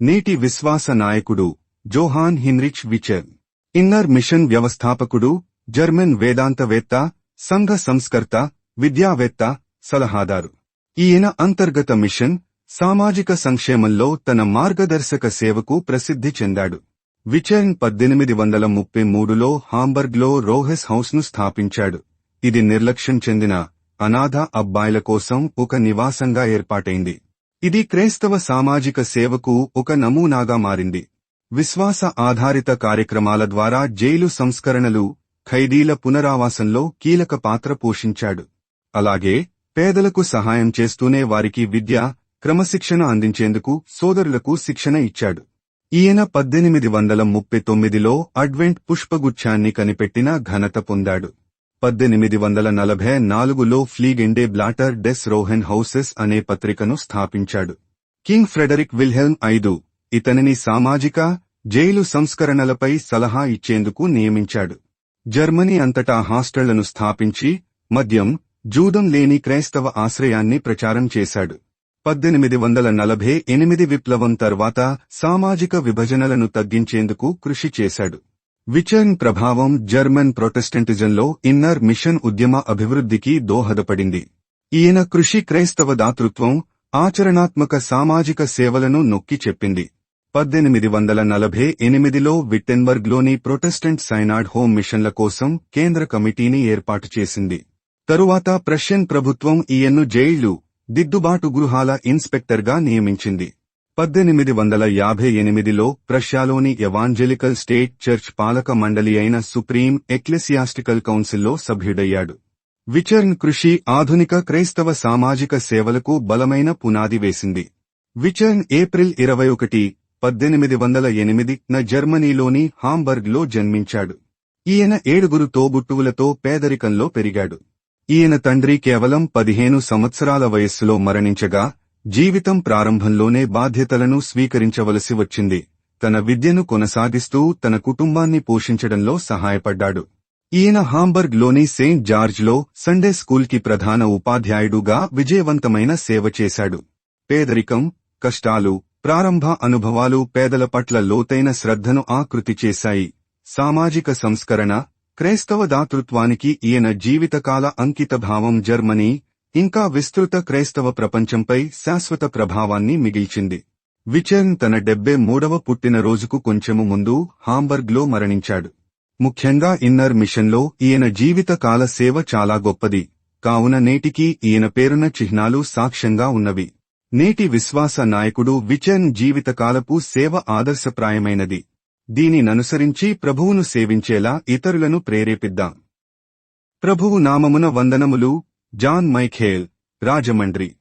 నేటి విశ్వాస నాయకుడు Johann Hinrich Wichern. Inner mission వ్యవస్థాపకుడు జర్మన్ వేదాంతవేత్త సంఘ సంస్కర్త విద్యావేత్త సలహాదారు. ఈయన అంతర్గత మిషన్ సామాజిక సంక్షేమంలో తన మార్గదర్శక సేవకు ప్రసిద్ధి చెందాడు. విచర్న్ పద్దెనిమిది వందల ముప్పై మూడులో హాంబర్గ్లో రోహెస్ హౌస్ను స్థాపించాడు. ఇది నిర్లక్ష్యం చెందిన అనాథ అబ్బాయిల కోసం ఒక నివాసంగా ఏర్పాటైంది. ఇది క్రైస్తవ సామాజిక సేవకు ఒక నమూనాగా మారింది. విశ్వాస ఆధారిత కార్యక్రమాల ద్వారా జైలు సంస్కరణలు ఖైదీల పునరావాసంలో కీలక పాత్ర పోషించాడు. అలాగే పేదలకు సహాయం చేస్తూనే వారికి విద్య క్రమశిక్షణ అందించేందుకు సోదరులకు శిక్షణ ఇచ్చాడు. ఈయన పద్దెనిమిది వందల ముప్పై తొమ్మిదిలో అడ్వెంట్ పుష్పగుచ్ఛాన్ని కనిపెట్టిన ఘనత పొందాడు. పద్దెనిమిది వందల నలభై నాలుగులో ఫ్లీగెండే బ్లాటర్ డెస్ రోహెన్ హౌసెస్ అనే పత్రికను స్థాపించాడు. కింగ్ ఫ్రెడరిక్ విల్హెల్మ్ ఐదు ఇతనిని సామాజిక జైలు సంస్కరణలపై సలహా ఇచ్చేందుకు నియమించాడు. జర్మనీ అంతటా హాస్టళ్ళను స్థాపించి మద్యం జూదం లేని క్రైస్తవ ఆశ్రయాన్ని ప్రచారం చేశాడు. పద్దెనిమిది వందల నలభై ఎనిమిది విప్లవం తర్వాత సామాజిక విభజనలను తగ్గించేందుకు కృషి చేశాడు. విచర్న్ ప్రభావం జర్మన్ ప్రొటెస్టెంటిజంలో ఇన్నర్ మిషన్ ఉద్యమ అభివృద్ధికి దోహదపడింది. ఈయన కృషి క్రైస్తవ దాతృత్వం ఆచరణాత్మక సామాజిక సేవలను నొక్కి చెప్పింది. పద్దెనిమిది వందల నలభై ఎనిమిదిలో విట్టెన్బర్గ్లోని ప్రొటెస్టెంట్ సైనాడ్ హోమ్ మిషన్ల కోసం కేంద్ర కమిటీని ఏర్పాటు చేసింది. తరువాత ప్రష్యన్ ప్రభుత్వం ఈయన్ను జైళ్ళు దిద్దుబాటు గృహాల ఇన్స్పెక్టర్గా నియమించింది. పద్దెనిమిది వందల యాభై ఎనిమిదిలో ప్రష్యాలోని ఎవాంజెలికల్ స్టేట్ చర్చ్ పాలక మండలి అయిన సుప్రీం ఎక్లెసియాస్టికల్ కౌన్సిల్లో సభ్యుడయ్యాడు. విచర్న్ కృషి ఆధునిక క్రైస్తవ సామాజిక సేవలకు బలమైన పునాది వేసింది. విచర్న్ ఏప్రిల్ ఇరవై ఒకటి పద్దెనిమిది వందల ఎనిమిది న జర్మనీలోని హాంబర్గ్లో జన్మించాడు. ఈయన ఏడుగురు తోబుట్టువులతో పేదరికంలో పెరిగాడు. ఈయన తండ్రి కేవలం పదిహేను సంవత్సరాల వయస్సులో మరణించగా జీవితం ప్రారంభంలోనే బాధ్యతలను స్వీకరించవలసి వచ్చింది. తన విద్యను కొనసాగిస్తూ తన కుటుంబాన్ని పోషించడంలో సహాయపడ్డాడు. ఈయన హాంబర్గ్లోని సెయింట్ జార్జ్లో సండే స్కూల్కి ప్రధాన ఉపాధ్యాయుడుగా విజయవంతమైన సేవ చేశాడు. పేదరికం కష్టాలు ప్రారంభ అనుభవాలు పేదల పట్ల లోతైన శ్రద్ధను ఆకృతి చేశాయి. సామాజిక సంస్కరణ క్రైస్తవ దాతృత్వానికి ఈయన జీవితకాల అంకితభావం జర్మనీ ఇంకా విస్తృత క్రైస్తవ ప్రపంచంపై శాశ్వత ప్రభావాన్ని మిగిల్చింది. విచర్న్ తన డెబ్బే మూడవ పుట్టినరోజుకు కొంచెము ముందు హాంబర్గ్లో మరణించాడు. ముఖ్యంగా ఇన్నర్ మిషన్లో ఈయన జీవితకాల సేవ చాలా గొప్పది. కావున నేటికి ఈయన పేరున చిహ్నాలు సాక్ష్యంగా ఉన్నవి. నేటి విశ్వాస నాయకుడు విచర్న్ జీవితకాలపు సేవ ఆదర్శప్రాయమైనది. దీనిననుసరించి ప్రభువును సేవించేలా ఇతరులను ప్రేరేపిద్దాం. ప్రభువు నామమున వందనములు जान मैखेल खेल